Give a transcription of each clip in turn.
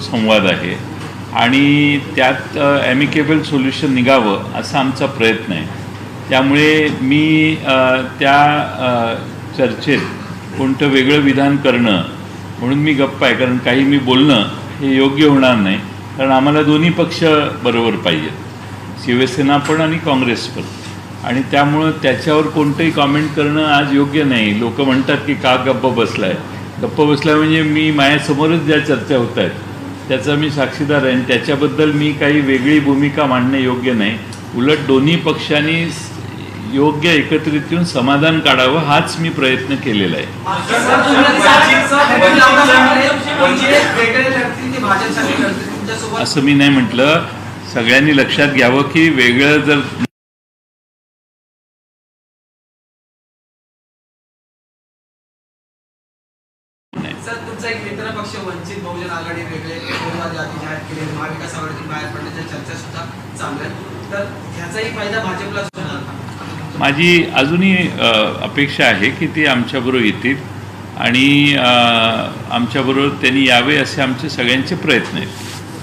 संवाद आहे. आणि त्यात ॲमिकेबल सोल्युशन निघावं असा आमचा प्रयत्न आहे. त्यामुळे मी त्या चर्चेत कोणतं वेगळं विधान करणं म्हणून मी गप्प आहे. कारण काही मी बोलणं हे योग्य होणार नाही. कारण आम्हाला दोन्ही पक्ष बरोबर पाहिजेत. शिवसेना पण आणि काँग्रेस पण. आणि त्यामुळं त्याच्यावर कोणतंही कॉमेंट करणं आज योग्य नाही. लोक म्हणतात की का गप्प बसलाय? गप्प बसलाय म्हणजे मी माझ्यासमोरच ज्या चर्चा होत आहेत त्याचा मी साक्षीदार आहे आणि त्याच्याबद्दल मी काही वेगळी भूमिका मांडणे योग्य नाही. उलट दोन्ही पक्षांनी योग्य एकत्रित येऊन समाधान काढावं हाच मी प्रयत्न केलेला आहे. असं मी नाही म्हटलं. सगळ्यांनी लक्षात घ्यावं की वेगळं जर सर तुमचा एक मित्र पक्ष वंचित बहुजन आघाडी वेगळे उमेदवार जाहीर केली महाविकास आघाडीतून बाहेर पडण्याच्या चर्चा सुद्धा चालू आहेत. तर ह्याचाही फायदा भाजपला होणार का? माझी अजूनही अपेक्षा आहे की ते आमच्याबरोबर येतील आणि आमच्याबरोबर त्यांनी यावे असे आमचे सगळ्यांचे प्रयत्न आहेत.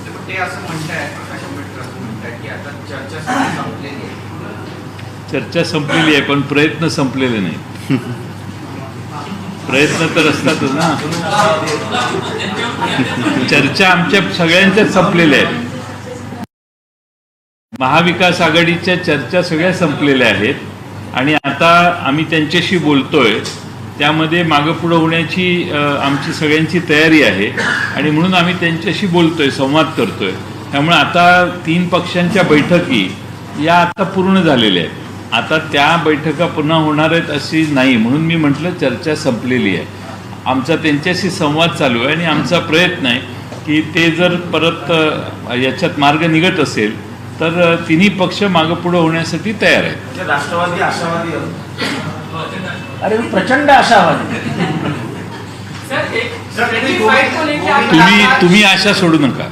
पण ते असं म्हणताय प्रकाश आंबेडकर असं म्हणताय की आता चर्चा संपलेली आहे. चर्चा संपलेली आहे पण प्रयत्न संपलेले नाही प्रयत्न तर असतातच ना. चर्चा आमच्या सगळ्यांच्याच संपलेल्या आहेत. महाविकास आघाडीच्या चर्चा सगळ्या संपलेल्या आहेत. आणि आता आम्ही त्यांच्याशी बोलतोय. त्यामध्ये मागं पुढं होण्याची आमची सगळ्यांची तयारी आहे. आणि म्हणून आम्ही त्यांच्याशी बोलतोय संवाद करतोय. त्यामुळे आता तीन पक्षांच्या बैठकी या आता पूर्ण झालेल्या आहेत. आता त्या बैठका पुन्हा होणार आहेत अशी नाही. म्हणून मी म्हटलं चर्चा संपलेली आहे. आमचा त्यांच्याशी संवाद चालू आहे आणि आमचा प्रयत्न आहे की ते जर परत याच्यात मार्ग निघत असेल तर तिन्ही पक्ष मागं पुढं होण्यासाठी तयार आहेत. म्हणजे राष्ट्रवादी आशावादी अरे प्रचंड आशावादी. सर एक सर, तुम्ही 25 को लेके आप तुम्ही आशा सोडू नका.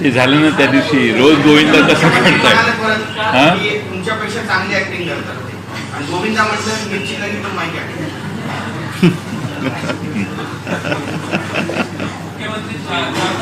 ते झालं ना त्या दिवशी. रोज गोविंदा कसं करताय हा? की तुमच्यापेक्षा चांगली ऍक्टिंग करतात ते. आणि गोविंदा म्हटलं मिरची तरी पण माहिती आहे.